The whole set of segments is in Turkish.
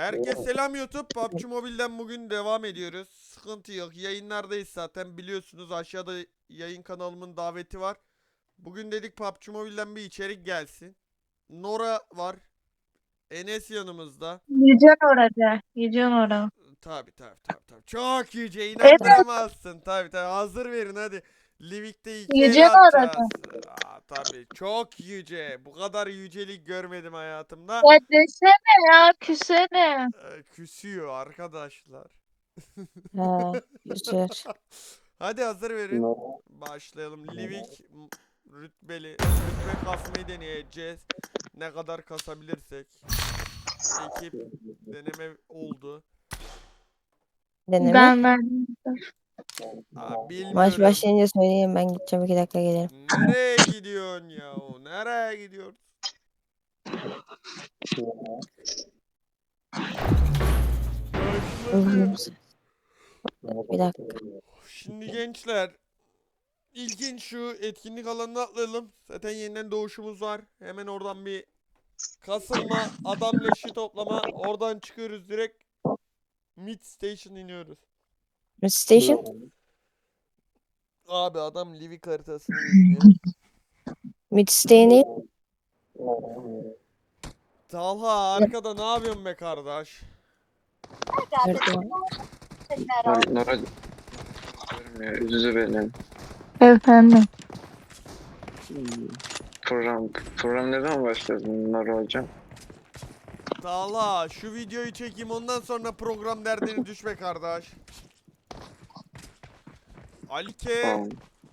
Herkes selam YouTube. PUBG Mobile'den bugün devam ediyoruz. Sıkıntı yok. Yayınlardayız zaten biliyorsunuz. Aşağıda yayın kanalımın daveti var. Bugün dedik PUBG Mobile'den bir içerik gelsin. Nora var. Enes yanımızda. Yiyeceksin orada. Yiyeceksin orada. Tabi tabi tabi tabi. Çok yüce inandıramazsın. Tabi tabi hazır verin hadi. Livik'te iki el Yüce mi atacağız. Aa, tabi çok yüce. Bu kadar yücelik görmedim hayatımda. Ya desene ya küsene. Ee, Küsüyor arkadaşlar. Ha, güzel. Hadi hazır verin. Başlayalım. Livik m- rütbeli rütbe kasmayı deneyeceğiz. Ne kadar kasabilirsek. Ekip deneme oldu. Deneme. Ben verdim. Aa, bilmiyorum. Maç başlayınca söyleyeyim ben gideceğim iki dakika gelirim. Nereye gidiyorsun ya? Nereye gidiyorsun? Bir dakika. Şimdi gençler ilginç şu etkinlik alanına atlayalım. Zaten yeniden doğuşumuz var. Hemen oradan bir kasılma, adam leşi toplama. Oradan çıkıyoruz direkt mid station iniyoruz. Mid Station. Abi adam Livik haritasını bilmiyor. Mid Station'i Talha arkada ne yapıyorsun be kardeş? Görmüyor. Üzücü benim. Efendim. Program, program ne zaman başladı Nora hocam? Talha şu videoyu çekeyim ondan sonra program derdini düşme kardeş. Alike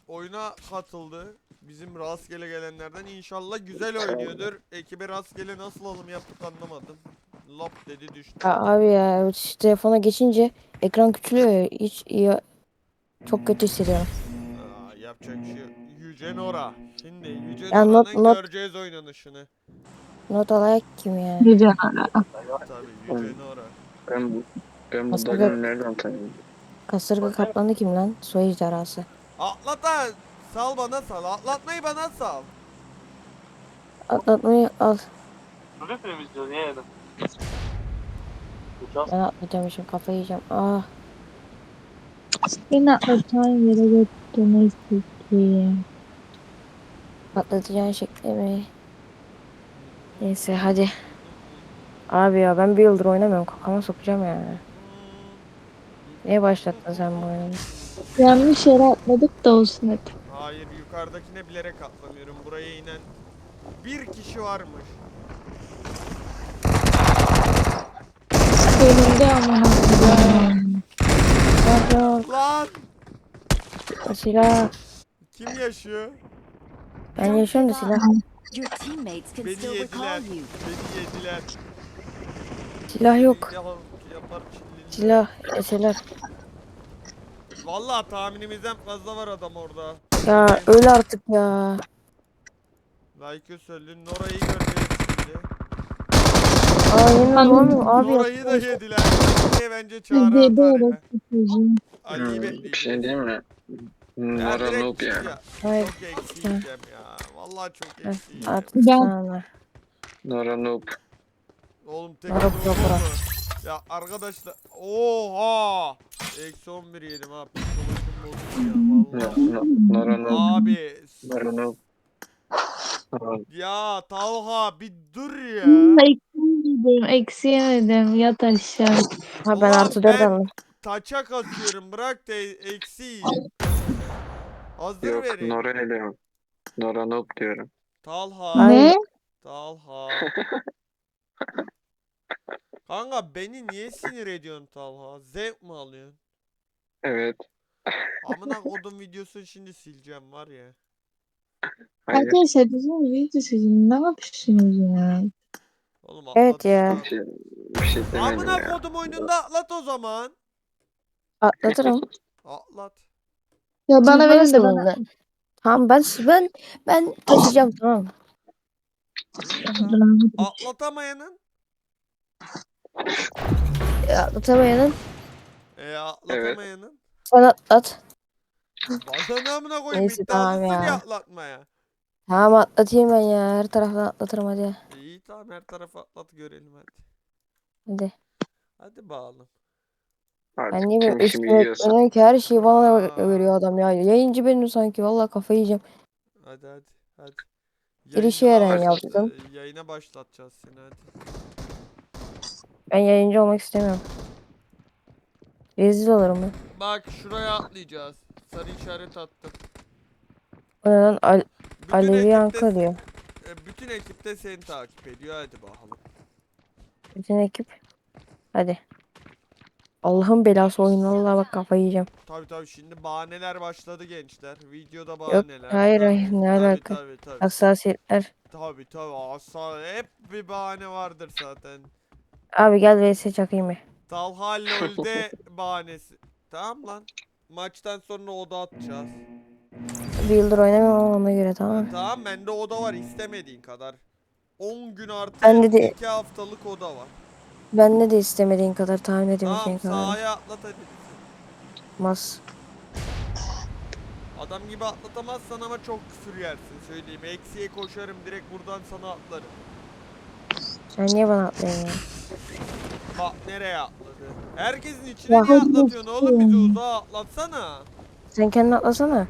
oyuna katıldı. Bizim rastgele gelenlerden inşallah güzel oynuyordur. Ekibe rastgele nasıl alım yaptık anlamadım. Lop dedi düştü. Ya abi ya şu telefona geçince ekran küçülüyor ya. Hiç iyi. Çok kötü hissediyorum. Aa, yapacak bir şey yok. Yüce Nora. Şimdi Yüce Ya not- Nora'nın not- göreceğiz oynanışını. Not alayak kim ya? Yiyeceksin orada. Tabii Yüce Nora. Ben bu ben bu Aslında- dayımı nereden tanıyorum? Kasırga kaplanı kim lan? Soy ejderhası. Atlat da sal bana sal. Atlatmayı bana sal. Atlatmayı al. Bunu temizliyor niye yedim? Ben atlayacağım şimdi kafayı yiyeceğim. Ah. Beni atan yere götürmek istiyorum. Patlatacağın şekli mi? Neyse hadi. Abi ya ben bir yıldır oynamıyorum. Kafama sokacağım ya. Niye başlattın sen bu oyunu? Yanlış yere atladık da olsun hep. Hayır yukarıdakine bilerek atlamıyorum. Buraya inen bir kişi varmış. Önümde aman Allah'ım. Yok. Lan Silah. kim yaşıyor? Ben yaşıyorum da silah. Your teammates can Beni still yediler. recall you. Beni yediler. Silah yok. Yapar, yapar çillili. Silah. Eseler. Vallahi tahminimizden fazla var adam orada. Ya öl artık ya. Like'ı söyledin. Nora'yı göreceğiz şimdi. Aa yemin olamıyorum abi. Nora'yı da yediler. Niye bence çağrı atar ya. Ali'yi bir şey diyeyim mi? Ya Nora direkt noob ya. ya. Hayır. Çok eksi yiyeceğim ya. Vallahi çok Heh, eksi yiyeceğim. Artık Ben- sana. Nora noob. Oğlum tek Ara adam bura olur mu? Ya arkadaşlar. Oha. Eksi 11 yedim ha. Psikolojim bozuldu ya. Vallahi. Abi. Ya Talha bir dur ya. Eksi yedim, eksi yemedim. Yat aşağı. Ha ben Ulan artı dört ben- aldım. Taçak atıyorum. Bırak da eksi yiyeyim. Hazır Yok verin. Nora yok. Nora noob diyorum. Talha. Ne? Talha. Kanka beni niye sinir ediyorsun Talha? Zevk mi alıyorsun? Evet. Amına kodum videosunu şimdi sileceğim var ya. Hayır. Arkadaşlar bizim video sizin ne yapıyorsunuz ya? Oğlum Evet atlat ya. Bir işte. şey, bir şey demedim Amına ya. kodum oyununda atlat o zaman. Atlatırım. Atlat. Ya bana verin de bana. Tamam ben ben ben taşıyacağım tamam. Atlatamayanın. Ya, Atlatamayanın E atlatamayanın. sen atlat. Bana ne amına koyayım Neyse, tamam iddialısın ya ya. atlatmaya. Tamam atlatayım ben ya. Her taraftan atlatırım hadi. İyi tamam her tarafa atlat görelim hadi. Hadi. Hadi bakalım. Artık Ben niye böyle kim kimi üstüme yiyorsa. yükleniyor ki her şeyi bana Aa. veriyor adam ya. Yayıncı benim sanki vallahi kafayı yiyeceğim. Hadi hadi hadi. Girişi Yayına Eren başlat- yaptım. e, Yayına başlatacağız seni hadi. Ben yayıncı olmak istemiyorum. Rezil olurum ben. Bak şuraya atlayacağız. Sarı işaret attım. O neden Al Bütün Alevi ekip de- Yankı diyor. e, bütün ekip de seni takip ediyor hadi bakalım. Bütün ekip. Hadi. Allah'ın belası oyun vallahi bak kafayı yiyeceğim. Tabi tabi şimdi bahaneler başladı gençler. Videoda bahaneler. hayır, Tabii, hayır, ne tabii, alaka? Tabi tabi. Hassasiyetler. Tabi tabi asla hep bir bahane vardır zaten. Abi gel vs çakayım bir. Talha LoL'de bahanesi. Tamam lan. Maçtan sonra oda atacağız. Bir yıldır oynamıyorum ama ona göre tamam mı? Tamam bende oda var istemediğin kadar. 10 gün artı Bende de- 2 haftalık oda var. Bende de istemediğin kadar tahmin edemeyeceğin Tamam kadar. sahaya atlat hadi. Mas. Adam gibi atlatamazsan ama çok küfür yersin söyleyeyim. Eksiye koşarım direkt buradan sana atlarım. Sen niye bana atlayın ya? Bak nereye atladı. Herkesin içine Ya niye hadi atlatıyorsun oğlum bizi uzağa atlatsana. Sen kendin atlasana. Yok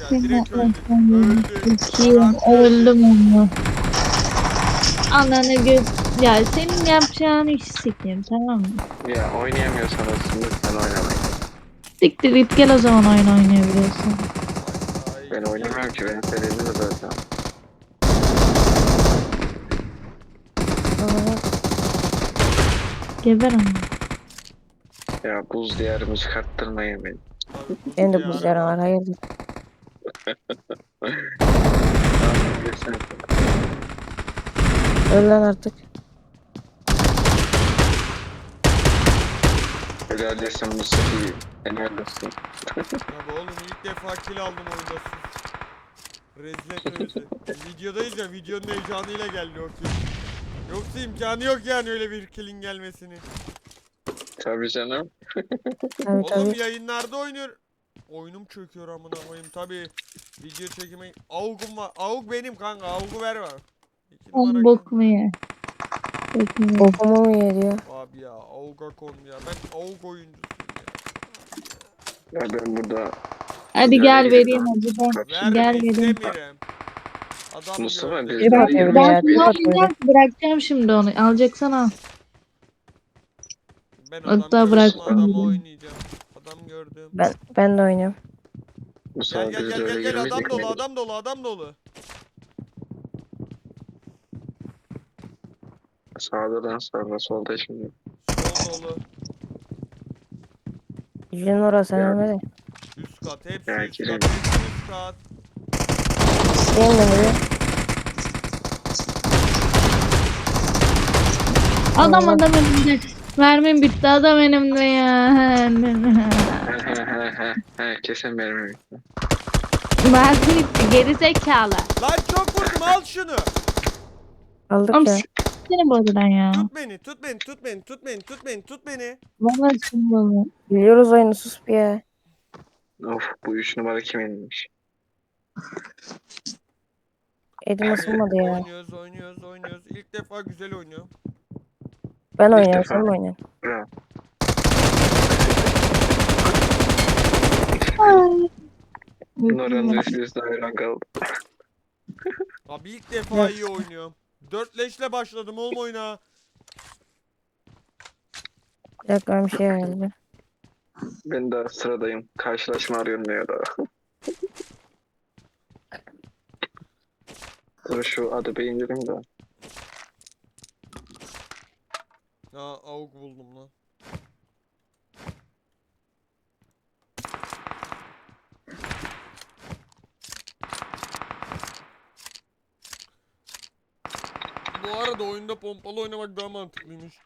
ya Ben direkt öldü. Öldü. İkiyim Adam öldüm onu. Ananı göz... Ya senin yapacağın iş sikeyim tamam mı? Ya oynayamıyorsanız lütfen oynamayın. Siktir git gel o zaman oyun oynayabiliyorsun. Ay, Ben oynamıyorum ki benim de zaten. Aa, Geber ama. Ya buz diyarımı çıkarttırmayın beni. Benim de ya. buzlarım var hayırdır. Öl lan artık. Helal desin Mustafa iyi. Helal desin. Ya bu oğlum ilk defa kill aldım oyunda. Rezil etme bizi. Videodayız ya videonun heyecanıyla geldi o kill. Yoksa imkanı yok yani öyle bir killin gelmesini. Tabii canım. Tabii Oğlum tabii. yayınlarda oynuyor. Oyunum çöküyor amına koyayım tabi. Video çekime Avug'um var. Avug benim kanka. Avug'u ver bana. İki numara On bok mu ye? Bok mu ye? Bokumu mu yediyor? Abi ya Avug'a kon ya. Ben Avug oyuncusuyum Ya ben burada Hadi gel vereyim ben. ya. Gel vereyim. istemiyorum. Adam Mustafa gördü. biz Bir yeni ya. Ben Bir bak ne yapacağım? Bırakacağım şimdi onu. Alacaksan al. Ben Hatta adam gördüm, bıraktım oynayacağım. Adam gördüm. Ben ben de oynuyorum. Mustafa Gel gel biz de gel öyle gel gel adam dolu adam dolu adam dolu. Sağda da sağda solda şimdi. Sol dolu. Orası sen Ya. ölme de. Üst kat hepsi Ya, üst girelim. kat. Hepsi üst kat. Benim de buraya. Adam adam önümde. Mermim bitti adam önümde ya. Kesin benim evimde. Mermi bitti geri zekalı. Lan çok vurdum al şunu. Aldık Oğlum ya. seni buradan ya. Tut beni tut beni tut beni tut beni tut beni tut beni. Vallahi seni bunu. Biliyoruz oyunu sus bir ya. Of bu üç numara kiminmiş? Elim ısınmadı ya. Oynuyoruz oynuyoruz oynuyoruz. İlk defa güzel oynuyor. Ben oynuyorum sen mi oynuyorsun? Noran'ın üstünüzde hayran kaldı. Abi ilk defa iyi oynuyorum. Dört leşle başladım oğlum oyuna. Bir dakika ben bir şey ayarlayacağım. Ben daha sıradayım. Karşılaşma arıyorum ya da. Dur şu adı beğenirim de. Ha avuk buldum lan. Bu arada oyunda pompalı oynamak daha mantıklıymış.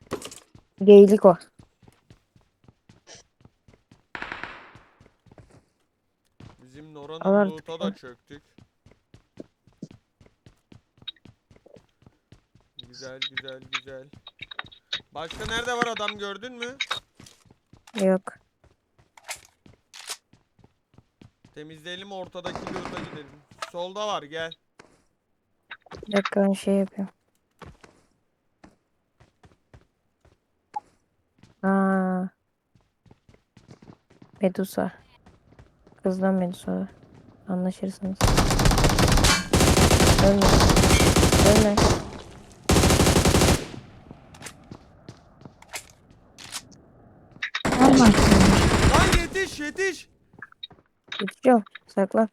Geylik o. Bizim Nora'nın loot'a da çöktük. Güzel güzel güzel. Başka nerede var adam gördün mü? Yok. Temizleyelim ortadaki loot'a gidelim. Solda var gel. Bir dakika şey yapıyorum. Aa. Medusa. Kızdan Medusa. Anlaşırsınız. Ölme. Ölme. Yetiş yetiş. Geçiyorum. Saklan.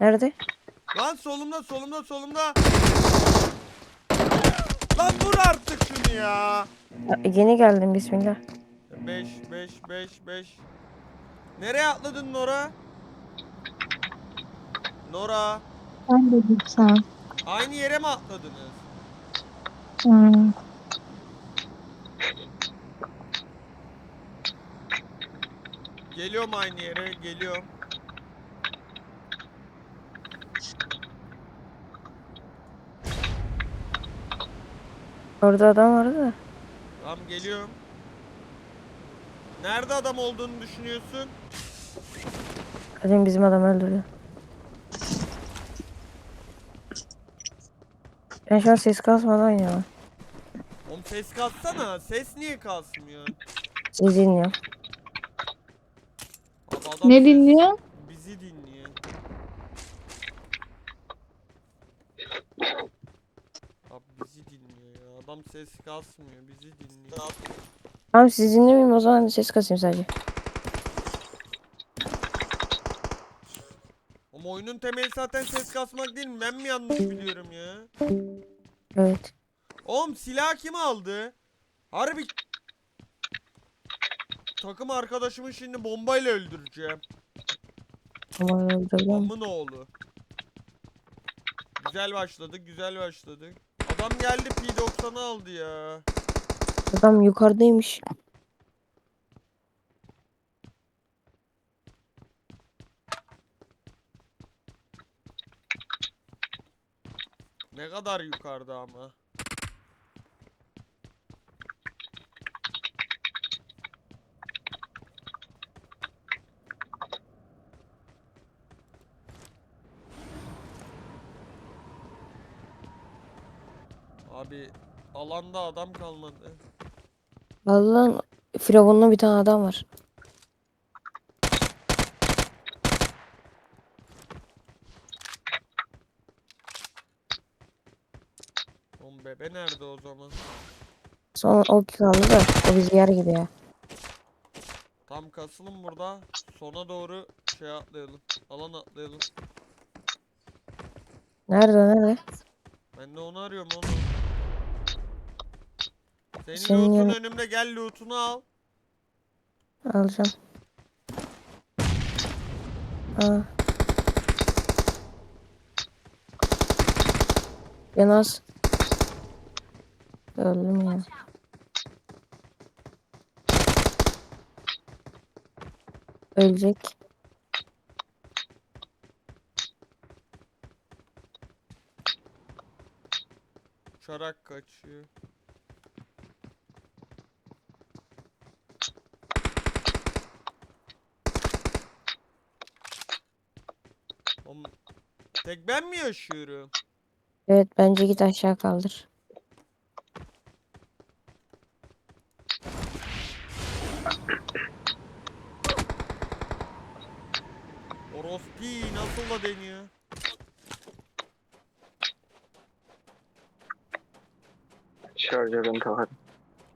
Nerede? Lan solumda solumda solumda. Lan vur artık şunu ya. Ya, Yeni geldim bismillah. 5 5 5 5. Nereye atladın Nora? Nora. Ben dedim sana. Aynı yere mi atladınız? Hmm. Geliyorum aynı yere, geliyorum. Orada adam vardı da. Tamam geliyorum. Nerede adam olduğunu düşünüyorsun? Kadın bizim adam öldürdü. Ben şu an ses kasmadan oynuyorum. Oğlum ses katsana. Ses niye kasmıyor? Sizi dinliyorum. Ne dinliyor? Bizi dinliyor. Abi bizi dinliyor ya. Adam ses kasmıyor. Bizi dinliyor. Tamam sizi dinlemeyeyim o zaman ses kasayım sadece. Ama oyunun temeli zaten ses kasmak değil mi? Ben mi yanlış biliyorum ya? Evet. Oğlum silah kim aldı? Harbi takım arkadaşımı şimdi bombayla öldüreceğim. Ama öldürdüm. Amın oğlu. Güzel başladık, güzel başladık. Adam geldi P90'ı aldı ya. Adam yukarıdaymış. Ne kadar yukarıda ama. Abi alanda adam kalmadı. Vallahi Firavun'da bir tane adam var. Oğlum bebe nerede o zaman? Sonra o kaldı da o bizi yer gibi ya. Tam kasılın burada. Sona doğru şey atlayalım. Alan atlayalım. Nerede nerede? Ben de onu arıyorum onu. Senin Senin loot'un önümde gel loot'unu al. Alacağım. Aa. Yanaz. Öldüm ya. Ölecek. Uçarak kaçıyor. Oğlum, tek ben mi yaşıyorum? Evet bence git aşağı kaldır. Orospi nasıl da deniyor? Şarjörüm takarım.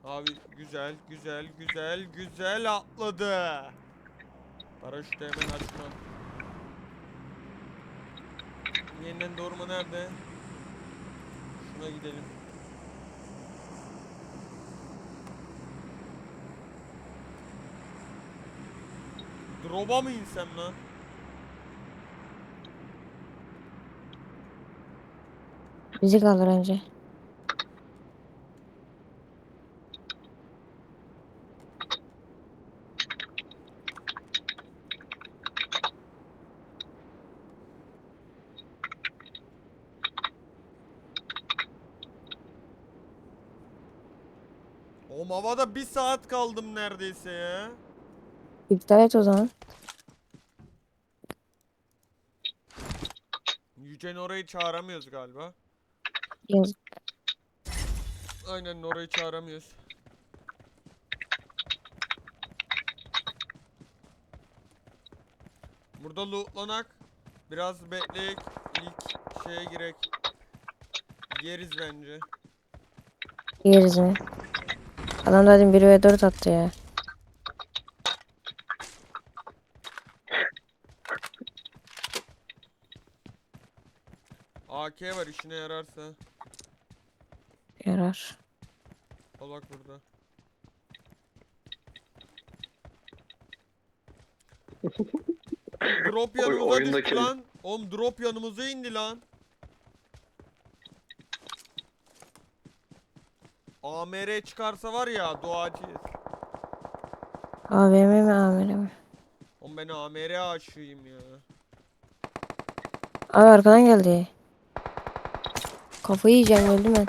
Abi güzel güzel güzel güzel atladı. Paraşütü hemen açma. Yeniden doğurma nerede? Şuna gidelim. Drop'a mı insem lan? Bizi kaldır önce. Bir saat kaldım neredeyse ya. İptal et o zaman. Yücen orayı çağıramıyoruz galiba. Yazık. Aynen orayı çağıramıyoruz. Burada lootlanak. Biraz bekleyek. İlk şeye girek. Yeriz bence. Yeriz mi? Adam da dedim 1 ve 4 attı ya. AK var işine yararsa. Yarar. Al bak burada. drop Oy- yanımıza düştü oyundaki- lan. Oğlum drop yanımıza indi lan. AMR çıkarsa var ya doğacıyız. AVM mi AVM mi? Oğlum ben AMR aşığıyım ya. Abi arkadan geldi. Kafayı yiyeceğim öldüm ben.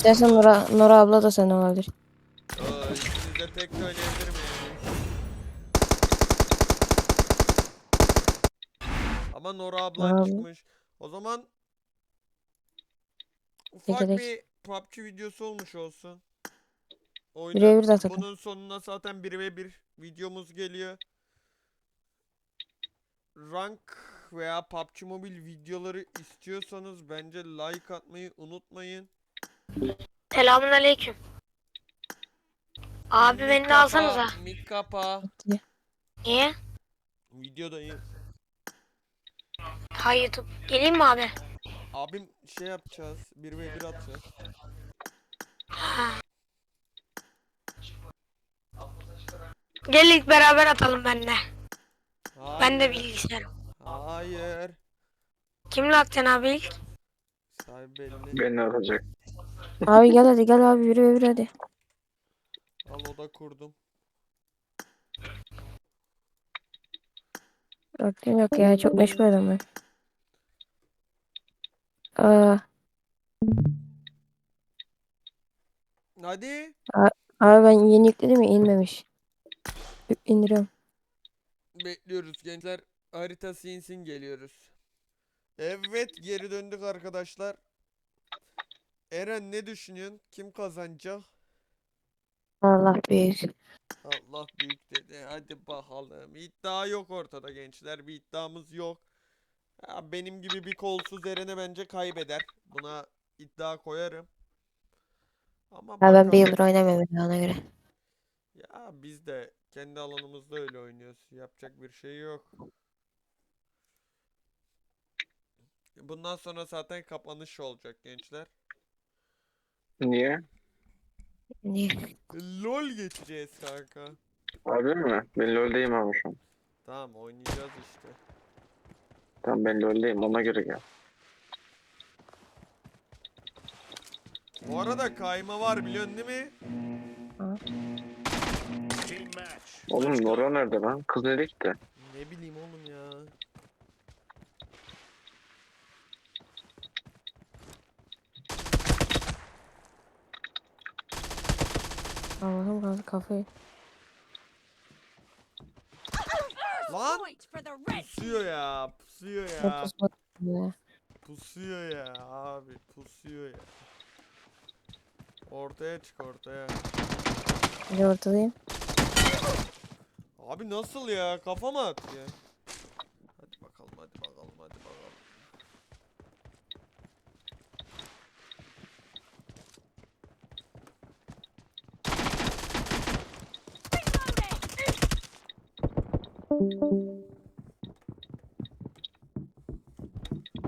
İstersen Nora, Nora abla da sen olabilir. İkiniz de tek söyleyebilirim yani. Ama Nora ablan abla. çıkmış. O zaman ufak gerek? bir PUBG videosu olmuş olsun. Oyuna- Birebir de atalım. Bunun sonuna zaten 1 ve 1 videomuz geliyor. Rank veya PUBG Mobile videoları istiyorsanız bence like atmayı unutmayın. Selamun aleyküm. Abi beni de alsanıza. Mik kapa. Niye? Videodayım. Ha YouTube. Geleyim mi abi? Abim şey yapacağız. 1 ve 1 atacağız. Gel ilk beraber atalım benimle. Hayır. Ben de bilgisayarım. Hayır. Kimle atacaksın abi ilk? Sahibi belli. Beni alacak. Abi gel hadi gel abi yürü yürü hadi. Al oda kurdum. Vaktim yok ya çok meşgul adam ben. Aa, Hadi. abi ben yeni yükledim ya inmemiş. Ü- İndiriyorum. Bekliyoruz gençler. Haritası insin geliyoruz. Evet geri döndük arkadaşlar. Eren ne düşünüyorsun? Kim kazanacak? Allah büyük. Allah büyük dedi. Hadi bakalım. İddia yok ortada gençler. Bir iddiamız yok. Ya benim gibi bir kolsuz Eren'e bence kaybeder. Buna iddia koyarım. Ama Ya ben bir bakalım. yıldır oynamıyorum ya ona göre. Ya biz de kendi alanımızda öyle oynuyoruz. Yapacak bir şey yok. Bundan sonra zaten kapanış olacak gençler. Niye? Niye? LOL geçeceğiz kanka. Abi mi? Ben LoL'deyim abi şu an. Tamam oynayacağız işte. Tamam ben LoL'deyim ona göre gel. Bu arada kayma var biliyorsun değil mi? Oğlum Nora nerede lan? Kız nereye gitti? Ne bileyim oğlum ya. Allah'ım kaldı kafayı. Lan pusuyor ya. Pusuyor Ne ya. ya. Pusuyor ya abi. Pusuyor ya. Ortaya çık ortaya. Hadi ortadayım. Abi nasıl ya? Kafa mı atıyor? Hadi bakalım hadi bakalım hadi bakalım.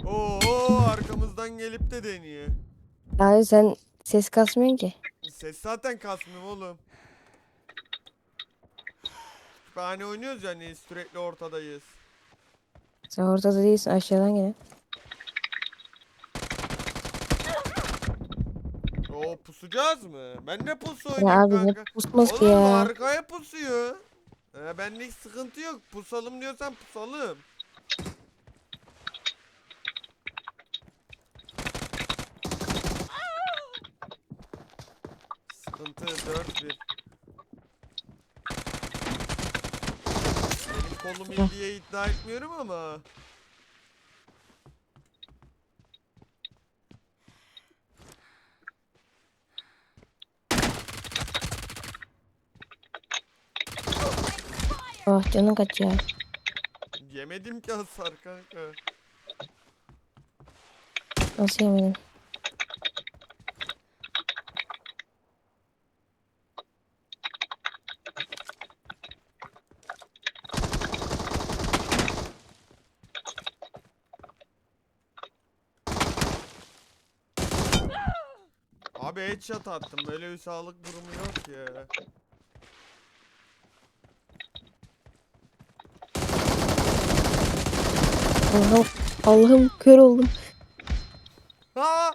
Oo arkamızdan gelip de deniyor. Abi sen ses kasmıyorsun ki. Ses zaten kasmıyor oğlum. Kütüphane oynuyoruz yani sürekli ortadayız. Sen ortada değilsin aşağıdan gel. Oo pusacağız mı? Ben de pusu Ya oynuyorum abi ne kanka. pusması ki Oğlum ya. arkaya pusuyor. Ee, benlik sıkıntı yok. Pusalım diyorsan pusalım. sıkıntı 4-1. Benim kolum iyi diye iddia etmiyorum ama. Oh canın kaç ya. Yemedim ki hasar kanka. Nasıl yemedin? Abi headshot attım. Böyle bir sağlık durumu yok ya. Allah'ım, Allah'ım kör oldum. Ha!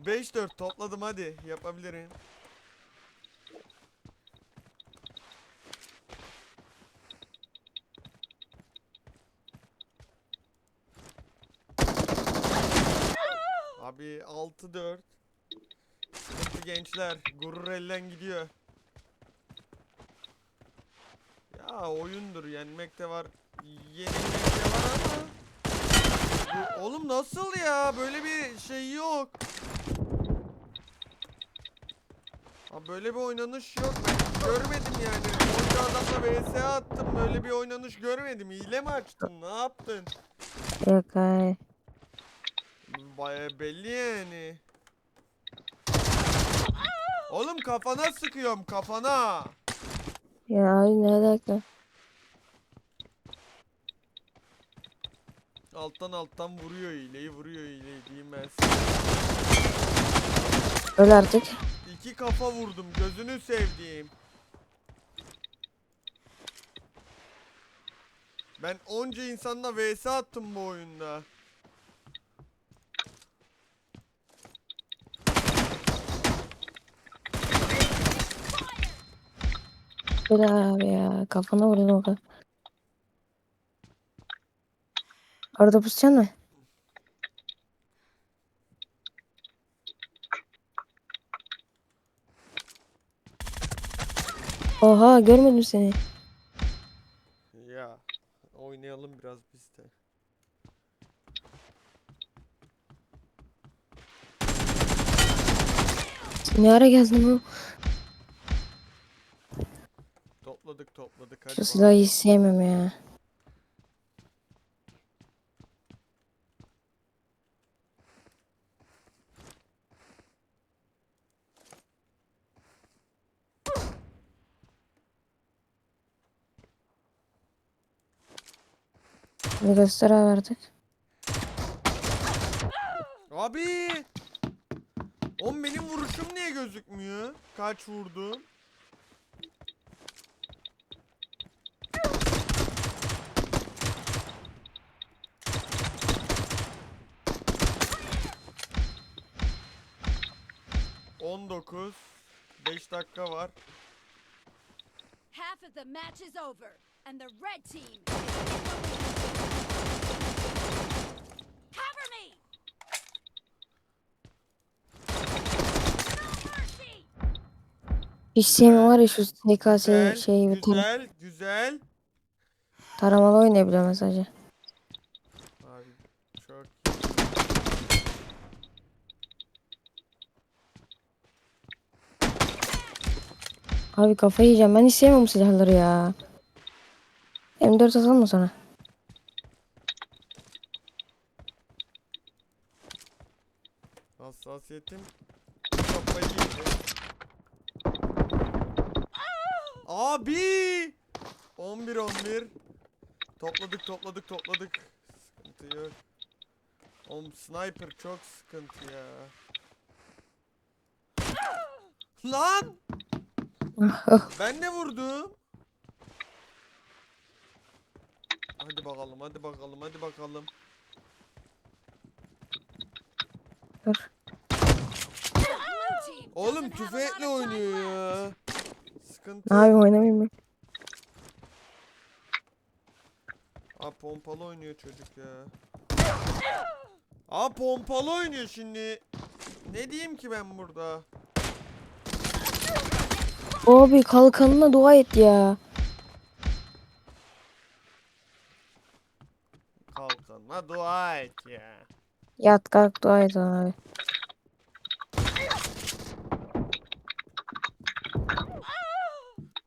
5-4 topladım hadi. Yapabilirim. Abi 6-4. Sıkıntı gençler. Gurur elden gidiyor. Ya oyundur. Yenmek de var. Yenilmek de oğlum nasıl ya? Böyle bir şey yok. Ha böyle bir oynanış yok. Ben görmedim yani. Onca adamla vs attım. Böyle bir oynanış görmedim. Hile mi açtın? Ne yaptın? Yok ay. Baya belli yani. Oğlum kafana sıkıyorum kafana. Ya ay ne alaka? Alttan alttan vuruyor hileyi vuruyor hileyi diyeyim ben size. Öl artık. İki kafa vurdum gözünü sevdiğim. Ben onca insanla vs attım bu oyunda. Öl abi ya. Kafana vurdum o kadar. Orada pusacaksın mı? Oha görmedim seni. Ya oynayalım biraz biz de. Ne ara geldin bu? Topladık topladık hadi Şu silahı hiç sevmem ya. Bir abi artık. Abi! Oğlum benim vuruşum niye gözükmüyor? Kaç vurdum? On dokuz. Beş dakika var. Half of the match is over, and the red team. Cover me! No mercy! Hiç sevmem var ya şu SKS Güzel, şeyi bir tara güzel, güzel. taramalı oynayabiliyorum sadece. Abi çok Abi kafayı yiyeceğim. Ben hiç sevmiyorum silahları ya. M4 atalım mı sana? Hassasiyetim kafayı yedi. Abi! 11 11. Topladık topladık topladık. Sıkıntı yok. Oğlum sniper çok sıkıntı ya. Lan! Ben de vurdum. Hadi bakalım, hadi bakalım, hadi bakalım. Dur. Oğlum tüfekle oynuyor ya. Sıkıntı. Yapayım oynamayayım mı? Aa pompalı oynuyor çocuk ya. Aa pompalı oynuyor şimdi. Ne diyeyim ki ben burada? Abi kalkanına dua et ya. Kalkanma dua et ya. Yat kalk dua et abi.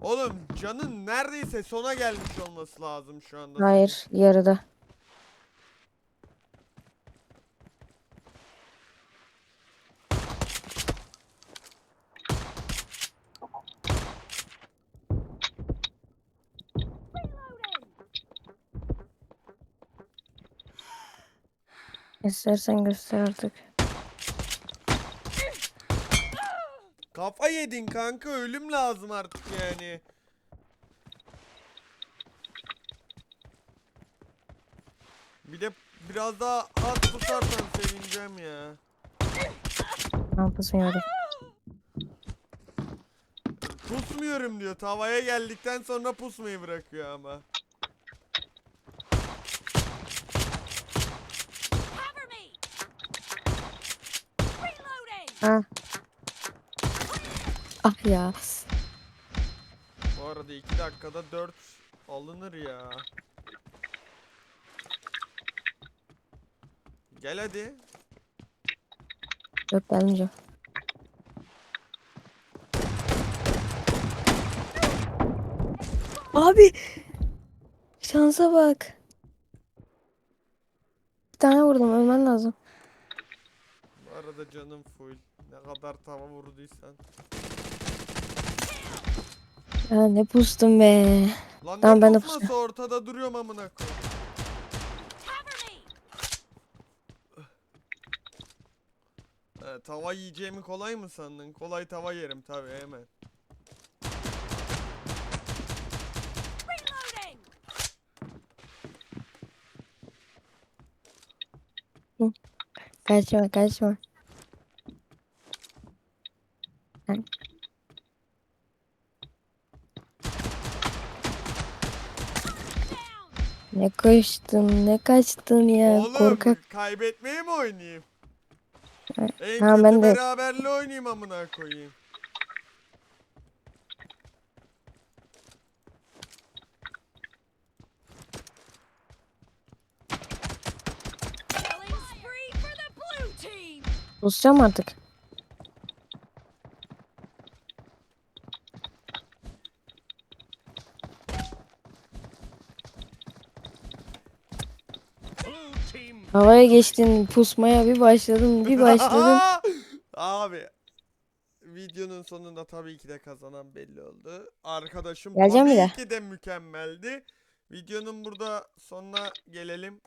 Oğlum canın neredeyse sona gelmiş olması lazım şu anda. Hayır yarıda. İstersen göster artık. Kafa yedin kanka ölüm lazım artık yani. Bir de biraz daha az tutarsan sevineceğim ya. Ne yapasın hadi. Pusmuyorum diyor. Tavaya geldikten sonra pusmayı bırakıyor ama. Cover me. Reloading. Ha. Ah ya. Bu arada 2 dakikada 4 alınır ya. Gel hadi. Yok gelmeyeceğim. Abi. Şansa bak. Bir tane vurdum ölmen lazım. Bu arada canım full. Ne kadar tava vurduysan. Ya ne pustum be. Lan Tamam, ben de pusması ortada duruyorum amına koyayım. Tava yiyeceğimi kolay mı sandın? Kolay tava yerim tabi hemen. Kaçma kaçma. Lan. Ne kaçtın ne kaçtın ya Oğlum korkak. kaybetmeye mi oynayayım? Ha, En kötü ben de- beraberle oynayayım amına koyayım. Pusacağım artık. Havaya geçtin pusmaya bir başladın bir başladın. Abi videonun sonunda tabii ki de kazanan belli oldu. Arkadaşım Geleceğim tabii de? ki de mükemmeldi. Videonun burada sonuna gelelim.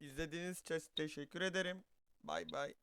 İzlediğiniz için teşekkür ederim. Bay bay.